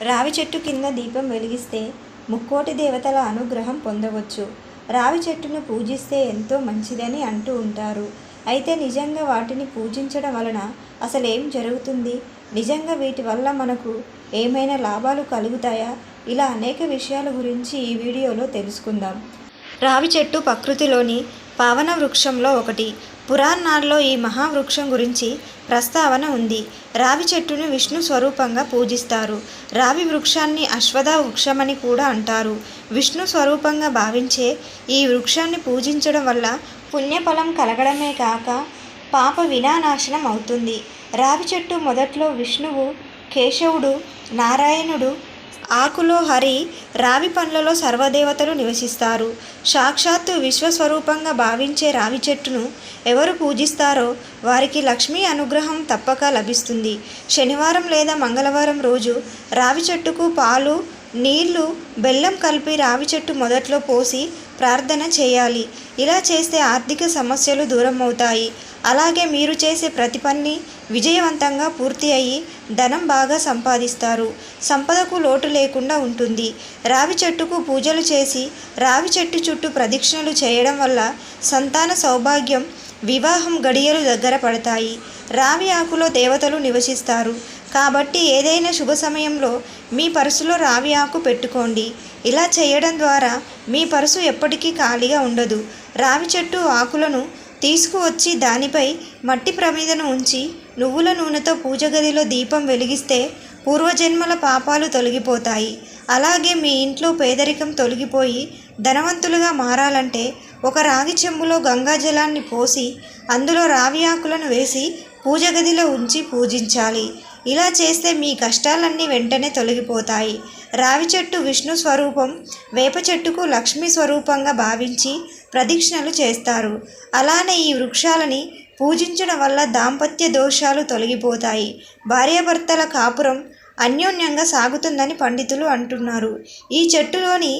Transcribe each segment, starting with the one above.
రావి చెట్టు కింద దీపం వెలిగిస్తే ముక్కోటి దేవతల అనుగ్రహం పొందవచ్చు. రావి చెట్టును పూజిస్తే ఎంతో మంచిదని అంటూ ఉంటారు. అయితే నిజంగా వాటిని పూజించడం వలన అసలు ఏం జరుగుతుంది? నిజంగా వీటి వల్ల మనకు ఏమైనా లాభాలు కలుగుతాయా? ఇలా అనేక విషయాల గురించి ఈ వీడియోలో తెలుసుకుందాం. రావి చెట్టు ప్రకృతిలోని పావన వృక్షంలో ఒకటి. పురాణాల్లో ఈ మహావృక్షం గురించి ప్రస్తావన ఉంది. రావి చెట్టును విష్ణు స్వరూపంగా పూజిస్తారు. రావి వృక్షాన్ని అశ్వథ వృక్షమని కూడా అంటారు. విష్ణు స్వరూపంగా భావించే ఈ వృక్షాన్ని పూజించడం వల్ల పుణ్యఫలం కలగడమే కాక పాప వినానాశనం అవుతుంది. రావి చెట్టు మొదట్లో విష్ణువు కేశవుడు నారాయణుడు ఆకులో హరి రావి పండ్లలో సర్వదేవతలు నివసిస్తారు. సాక్షాత్తు విశ్వస్వరూపంగా భావించే రావి చెట్టును ఎవరు పూజిస్తారో వారికి లక్ష్మీ అనుగ్రహం తప్పక లభిస్తుంది. శనివారం లేదా మంగళవారం రోజు రావి చెట్టుకు పాలు నీళ్ళు బెల్లం కలిపి రావి చెట్టు మొదట్లో పోసి ప్రార్థన చేయాలి. ఇలా చేస్తే ఆర్థిక సమస్యలు దూరం అవుతాయి అలాగే మీరు చేసే ప్రతి పని విజయవంతంగా పూర్తి అయ్యి ధనం బాగా సంపాదిస్తారు. సంపదకు లోటు లేకుండా ఉంటుంది. రావి చెట్టుకు పూజలు చేసి రావి చెట్టు చుట్టూ ప్రదక్షిణలు చేయడం వల్ల సంతాన సౌభాగ్యం వివాహం గడియలు దగ్గర పడతాయి. రావి ఆకులో దేవతలు నివసిస్తారు. కాబట్టి ఏదైనా శుభ సమయంలో మీ పర్సులో రావి ఆకు పెట్టుకోండి. ఇలా చేయడం ద్వారా మీ పర్సు ఎప్పటికీ ఖాళీగా ఉండదు. రావి చెట్టు ఆకులను తీసుకువచ్చి దానిపై మట్టి ప్రమిదను ఉంచి నువ్వుల నూనెతో పూజ గదిలో దీపం వెలిగిస్తే పూర్వజన్మల పాపాలు తొలగిపోతాయి. అలాగే మీ ఇంట్లో పేదరికం తొలగిపోయి ధనవంతులుగా మారాలంటే ఒక రాగి చెంబులో గంగా జలాన్ని పోసి అందులో రావి ఆకులను వేసి పూజ గదిలో ఉంచి పూజించాలి. ఇలా చేస్తే మీ కష్టాలన్నీ వెంటనే తొలగిపోతాయి. రావి చెట్టు విష్ణు స్వరూపం వేప చెట్టుకు లక్ష్మీ స్వరూపంగా భావించి ప్రదక్షిణలు చేస్తారు. అలానే ఈ వృక్షాలని పూజించడం వల్ల దాంపత్య దోషాలు తొలగిపోతాయి. భార్యాభర్తల కాపురం అన్యోన్యంగా సాగుతుందని పండితులు అంటున్నారు. ఈ చెట్టులోని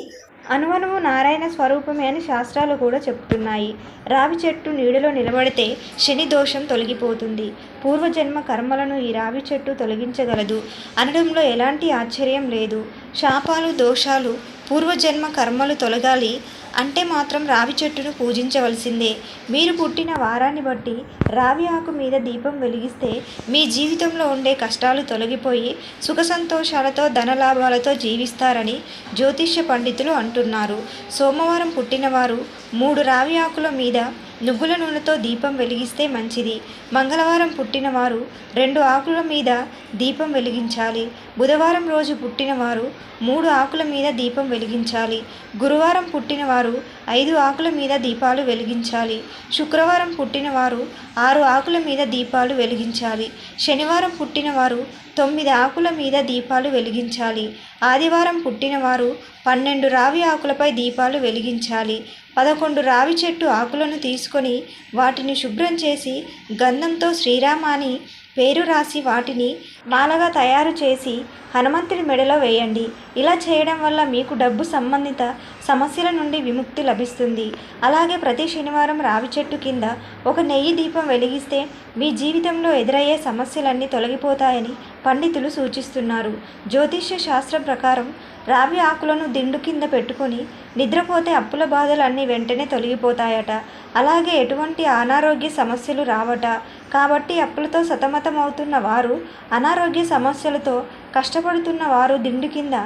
అణువణువు నారాయణ స్వరూపమే అని శాస్త్రాలు కూడా చెప్తున్నాయి రావి చెట్టు నీడలో నిలబడితే శని దోషం తొలగిపోతుంది. పూర్వజన్మ కర్మలను ఈ రావి చెట్టు తొలగించగలదు. అనడంలో ఎలాంటి ఆశ్చర్యం లేదు. శాపాలు దోషాలు పూర్వజన్మ కర్మలు తొలగాలి అంటే మాత్రం రావి చెట్టును పూజించవలసిందే. మీరు పుట్టిన వారాన్ని బట్టి రావి ఆకు మీద దీపం వెలిగిస్తే మీ జీవితంలో ఉండే కష్టాలు తొలగిపోయి సుఖ సంతోషాలతో ధనలాభాలతో జీవిస్తారని జ్యోతిష్య పండితులు అంటున్నారు. సోమవారం పుట్టినవారు మూడు రావి ఆకుల మీద నువ్వుల నూనెతో దీపం వెలిగిస్తే మంచిది. మంగళవారం పుట్టినవారు రెండు ఆకుల మీద దీపం వెలిగించాలి. బుధవారం రోజు పుట్టినవారు మూడు ఆకుల మీద దీపం వెలిగించాలి. గురువారం పుట్టినవారు ఐదు ఆకుల మీద దీపాలు వెలిగించాలి. శుక్రవారం పుట్టినవారు ఆరు ఆకుల మీద దీపాలు వెలిగించాలి. శనివారం పుట్టినవారు తొమ్మిది ఆకుల మీద దీపాలు వెలిగించాలి. ఆదివారం పుట్టినవారు పన్నెండు రావి ఆకులపై దీపాలు వెలిగించాలి. పదకొండు రావి చెట్టు ఆకులను తీసుకొని వాటిని శుభ్రం చేసి గంధంతో శ్రీరామాని పేరు రాసి వాటిని మాలగా తయారు చేసి హనుమంతుడి మెడలో వేయండి. ఇలా చేయడం వల్ల మీకు డబ్బు సంబంధిత సమస్యల నుండి విముక్తి లభిస్తుంది. అలాగే ప్రతి శనివారం రావి చెట్టు కింద ఒక నెయ్యి దీపం వెలిగిస్తే మీ జీవితంలో ఎదురయ్యే సమస్యలన్నీ తొలగిపోతాయని పండితులు సూచిస్తున్నారు. జ్యోతిష్య శాస్త్రం ప్రకారం రావి ఆకులను దిండు కింద పెట్టుకొని నిద్రపోతే అప్పుల బాధలన్నీ వెంటనే తొలగిపోతాయట. అలాగే ఎటువంటి అనారోగ్య సమస్యలు రావట. కాబట్టి అప్పులతో సతమతమవుతున్న వారు అనారోగ్య సమస్యలతో కష్టపడుతున్న వారు దిండు కింద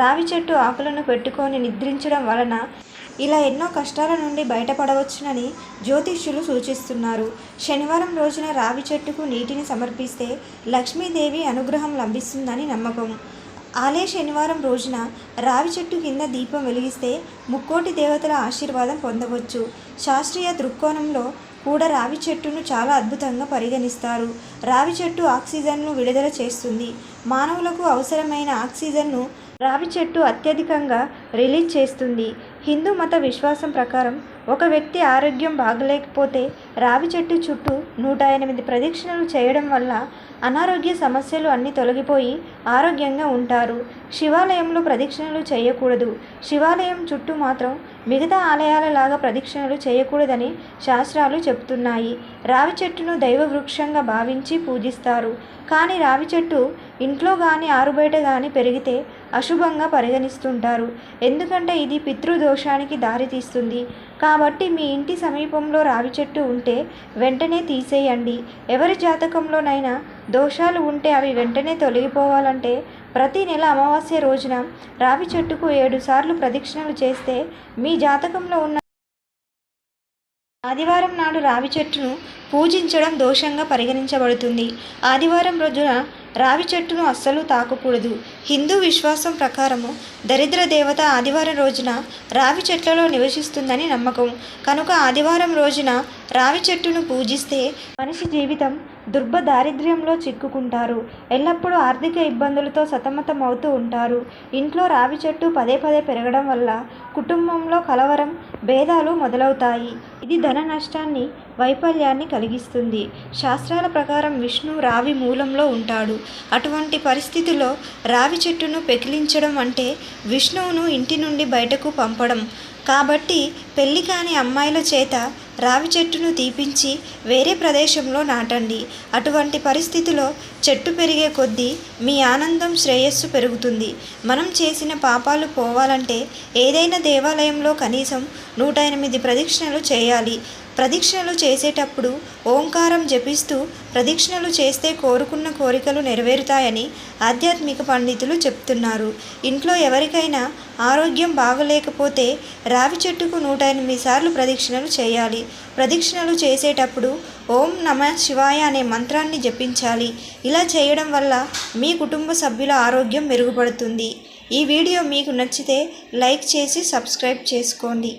రావి చెట్టు ఆకులను పెట్టుకొని నిద్రించడం వలన ఇలా ఎన్నో కష్టాల నుండి బయటపడవచ్చునని జ్యోతిష్యులు సూచిస్తున్నారు. శనివారం రోజున రావి చెట్టుకు నీటిని సమర్పిస్తే లక్ష్మీదేవి అనుగ్రహం లభిస్తుందని నమ్మకం. ఆలయ శనివారం రోజున రావి చెట్టు కింద దీపం వెలిగిస్తే ముక్కోటి దేవతల ఆశీర్వాదం పొందవచ్చు. శాస్త్రీయ దృక్కోణంలో కూడా రావి చెట్టును చాలా అద్భుతంగా పరిగణిస్తారు. రావి చెట్టు ఆక్సిజన్ను విడుదల చేస్తుంది. మానవులకు అవసరమైన ఆక్సిజన్ను రావి చెట్టు అత్యధికంగా రిలీజ్ చేస్తుంది. హిందూ మత విశ్వాసం ప్రకారం ఒక వ్యక్తి ఆరోగ్యం బాగలేకపోతే రావి చెట్టు చుట్టూ నూట ఎనిమిది ప్రదక్షిణలు చేయడం వల్ల అనారోగ్య సమస్యలు అన్నీ తొలగిపోయి ఆరోగ్యంగా ఉంటారు. శివాలయంలో ప్రదక్షిణలు చేయకూడదు. శివాలయం చుట్టూ మాత్రం మిగతా ఆలయాలలాగా ప్రదక్షిణలు చేయకూడదని శాస్త్రాలు చెప్తున్నాయి రావి చెట్టును దైవ వృక్షంగా భావించి పూజిస్తారు. కానీ రావి చెట్టు ఇంట్లో కానీ ఆరుబయట కానీ పెరిగితే అశుభంగా పరిగణిస్తుంటారు. ఎందుకంటే ఇది పితృదోషానికి దారితీస్తుంది. కాబట్టి మీ ఇంటి సమీపంలో రావి చెట్టు ఉంటే వెంటనే తీసేయండి. ఎవరి జాతకంలోనైనా దోషాలు ఉంటే అవి వెంటనే తొలగిపోవాలంటే ప్రతి నెల అమావాస్య రోజున రావి చెట్టుకు ఏడు సార్లు ప్రదక్షిణలు చేస్తే మీ జాతకంలో ఉన్న ఆదివారం నాడు రావి చెట్టును పూజించడం దోషంగా పరిగణించబడుతుంది. ఆదివారం రోజున రావి చెట్టును అస్సలు తాకకూడదు. హిందూ విశ్వాసం ప్రకారము దరిద్ర దేవత ఆదివారం రోజున రావి చెట్లలో నివసిస్తుందని నమ్మకం. కనుక ఆదివారం రోజున రావి చెట్టును పూజిస్తే మనిషి జీవితం దుర్భ దారిద్ర్యంలో చిక్కుకుంటారు. ఎల్లప్పుడూ ఆర్థిక ఇబ్బందులతో సతమతం అవుతూ ఉంటారు. ఇంట్లో రావి చెట్టు పదే పదే పెరగడం వల్ల కుటుంబంలో కలవరం భేదాలు మొదలవుతాయి. ఇది ధన నష్టాన్ని వైఫల్యాన్ని కలిగిస్తుంది. శాస్త్రాల ప్రకారం విష్ణు రావి మూలంలో ఉంటాడు. అటువంటి పరిస్థితిలో రావి చెట్టును పెకిలించడం అంటే విష్ణువును ఇంటి నుండి బయటకు పంపడం. కాబట్టి పెళ్ళి కాని అమ్మాయిల చేత రావి చెట్టును తీపించి వేరే ప్రదేశంలో నాటండి. అటువంటి పరిస్థితిలో చెట్టు పెరిగే కొద్దీ మీ ఆనందం శ్రేయస్సు పెరుగుతుంది. మనం చేసిన పాపాలు పోవాలంటే ఏదైనా దేవాలయంలో కనీసం నూట ఎనిమిది ప్రదక్షిణలు చేయాలి. ప్రదక్షిణలు చేసేటప్పుడు ఓంకారం జపిస్తూ ప్రదక్షిణలు చేస్తే కోరుకున్న కోరికలు నెరవేరుతాయని ఆధ్యాత్మిక పండితులు చెప్తున్నారు. ఇంట్లో ఎవరికైనా ఆరోగ్యం బాగలేకపోతే రావి చెట్టుకు నూట ఎనిమిది సార్లు ప్రదక్షిణలు చేయాలి. చేయాలి ప్రదక్షిణలు చేసేటప్పుడు ఓం నమ శివాయ అనే మంత్రాన్ని జపించాలి. ఇలా చేయడం వల్ల మీ కుటుంబ సభ్యుల ఆరోగ్యం మెరుగుపడుతుంది. ఈ వీడియో మీకు నచ్చితే లైక్ చేసి సబ్స్క్రైబ్ చేసుకోండి.